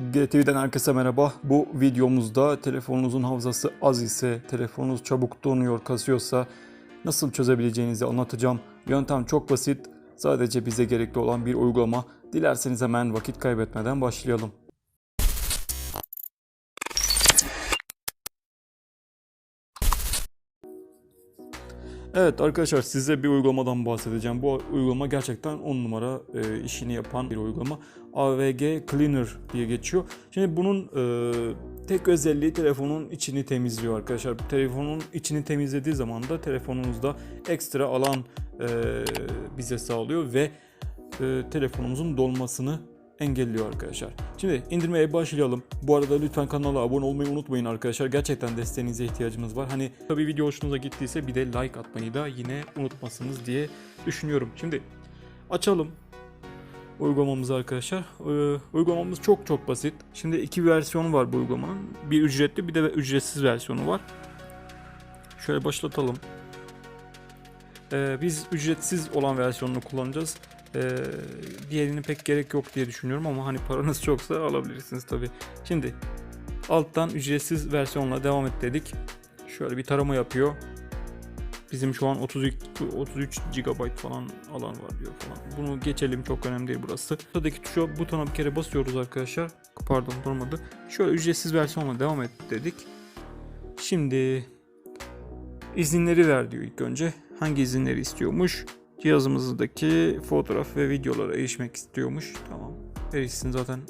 GTV'den herkese merhaba. Bu videomuzda telefonunuzun hafızası az ise, telefonunuz çabuk donuyor, kasıyorsa nasıl çözebileceğinizi anlatacağım. Yöntem çok basit. Sadece bize gerekli olan bir uygulama. Dilerseniz hemen vakit kaybetmeden başlayalım. Evet arkadaşlar size bir uygulamadan bahsedeceğim. Bu uygulama gerçekten 10 numara e, işini yapan bir uygulama. AVG Cleaner diye geçiyor. Şimdi bunun e, tek özelliği telefonun içini temizliyor arkadaşlar. Telefonun içini temizlediği zaman da telefonunuzda ekstra alan e, bize sağlıyor ve e, telefonumuzun dolmasını engelliyor arkadaşlar. Şimdi indirmeye başlayalım. Bu arada lütfen kanala abone olmayı unutmayın arkadaşlar. Gerçekten desteğinize ihtiyacımız var. Hani tabii video hoşunuza gittiyse bir de like atmayı da yine unutmasınız diye düşünüyorum. Şimdi açalım uygulamamızı arkadaşlar. Ee, uygulamamız çok çok basit. Şimdi iki versiyonu var bu uygulamanın. Bir ücretli bir de ücretsiz versiyonu var. Şöyle başlatalım. Ee, biz ücretsiz olan versiyonunu kullanacağız. Ee, diğerine pek gerek yok diye düşünüyorum ama hani paranız çoksa alabilirsiniz tabi. Şimdi alttan ücretsiz versiyonla devam et dedik. Şöyle bir tarama yapıyor. Bizim şu an 33, 33 GB falan alan var diyor falan. Bunu geçelim çok önemli değil burası. Buradaki tuşa butona bir kere basıyoruz arkadaşlar. Pardon durmadı. Şöyle ücretsiz versiyonla devam et dedik. Şimdi izinleri ver diyor ilk önce. Hangi izinleri istiyormuş? Cihazımızdaki fotoğraf ve videolara erişmek istiyormuş. Tamam. Erişsin zaten.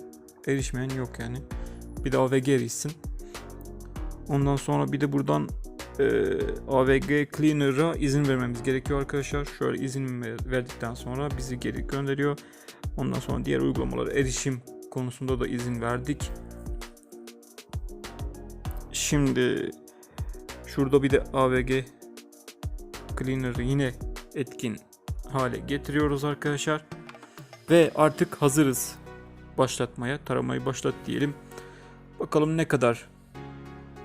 Erişmeyen yok yani. Bir de AVG erişsin. Ondan sonra bir de buradan e, AVG Cleaner'a izin vermemiz gerekiyor arkadaşlar. Şöyle izin ver- verdikten sonra bizi geri gönderiyor. Ondan sonra diğer uygulamalara erişim konusunda da izin verdik. Şimdi şurada bir de AVG Cleaner'ı yine etkin hale getiriyoruz arkadaşlar. Ve artık hazırız başlatmaya. Taramayı başlat diyelim. Bakalım ne kadar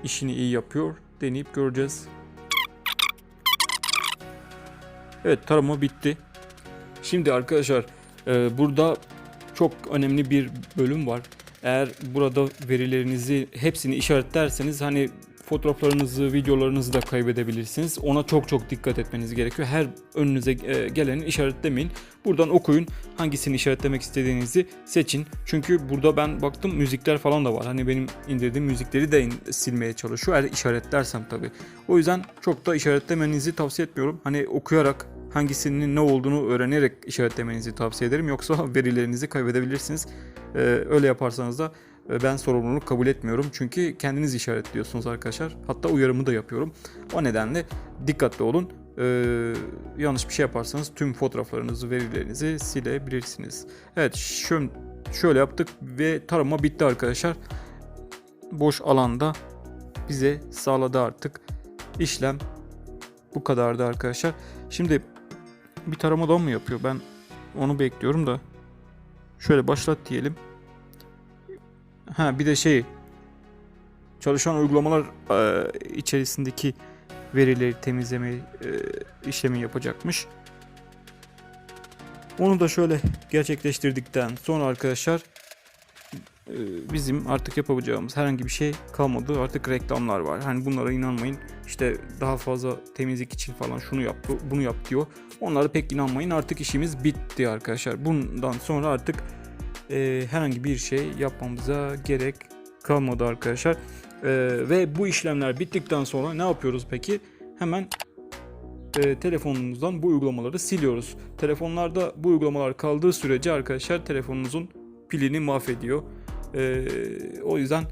işini iyi yapıyor. Deneyip göreceğiz. Evet tarama bitti. Şimdi arkadaşlar e, burada çok önemli bir bölüm var. Eğer burada verilerinizi hepsini işaretlerseniz hani fotoğraflarınızı, videolarınızı da kaybedebilirsiniz. Ona çok çok dikkat etmeniz gerekiyor. Her önünüze e, geleni işaretlemeyin. Buradan okuyun. Hangisini işaretlemek istediğinizi seçin. Çünkü burada ben baktım müzikler falan da var. Hani benim indirdiğim müzikleri de silmeye çalışıyor. Eğer işaretlersem tabii. O yüzden çok da işaretlemenizi tavsiye etmiyorum. Hani okuyarak hangisinin ne olduğunu öğrenerek işaretlemenizi tavsiye ederim. Yoksa verilerinizi kaybedebilirsiniz. Ee, öyle yaparsanız da ben sorumluluk kabul etmiyorum. Çünkü kendiniz işaretliyorsunuz arkadaşlar. Hatta uyarımı da yapıyorum. O nedenle dikkatli olun. Ee, yanlış bir şey yaparsanız tüm fotoğraflarınızı, verilerinizi silebilirsiniz. Evet şöyle, şöyle yaptık ve tarama bitti arkadaşlar. Boş alanda bize sağladı artık. İşlem bu kadardı arkadaşlar. Şimdi bir taramadan mı yapıyor? Ben onu bekliyorum da. Şöyle başlat diyelim. Ha bir de şey çalışan uygulamalar e, içerisindeki verileri temizleme e, işlemi yapacakmış. Onu da şöyle gerçekleştirdikten sonra arkadaşlar e, bizim artık yapabileceğimiz herhangi bir şey kalmadı. Artık reklamlar var. Hani bunlara inanmayın. İşte daha fazla temizlik için falan şunu yap, bu- bunu yap diyor. Onlara pek inanmayın. Artık işimiz bitti arkadaşlar. Bundan sonra artık e, herhangi bir şey yapmamıza gerek kalmadı arkadaşlar. E, ve bu işlemler bittikten sonra ne yapıyoruz peki? Hemen e, telefonumuzdan bu uygulamaları siliyoruz. Telefonlarda bu uygulamalar kaldığı sürece arkadaşlar telefonunuzun pilini mahvediyor. E, o yüzden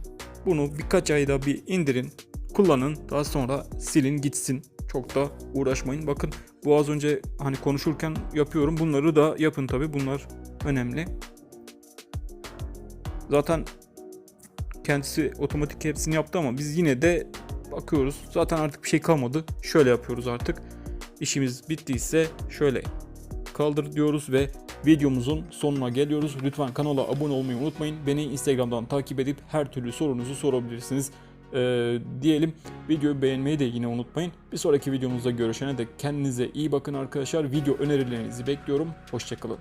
bunu birkaç ayda bir indirin, kullanın. Daha sonra silin gitsin. Çok da uğraşmayın. Bakın bu az önce hani konuşurken yapıyorum. Bunları da yapın tabi. Bunlar önemli. Zaten kendisi otomatik hepsini yaptı ama biz yine de bakıyoruz. Zaten artık bir şey kalmadı. Şöyle yapıyoruz artık. İşimiz bittiyse şöyle kaldır diyoruz ve videomuzun sonuna geliyoruz. Lütfen kanala abone olmayı unutmayın. Beni Instagram'dan takip edip her türlü sorunuzu sorabilirsiniz. Ee, diyelim videoyu beğenmeyi de yine unutmayın. Bir sonraki videomuzda görüşene dek kendinize iyi bakın arkadaşlar. Video önerilerinizi bekliyorum. Hoşçakalın.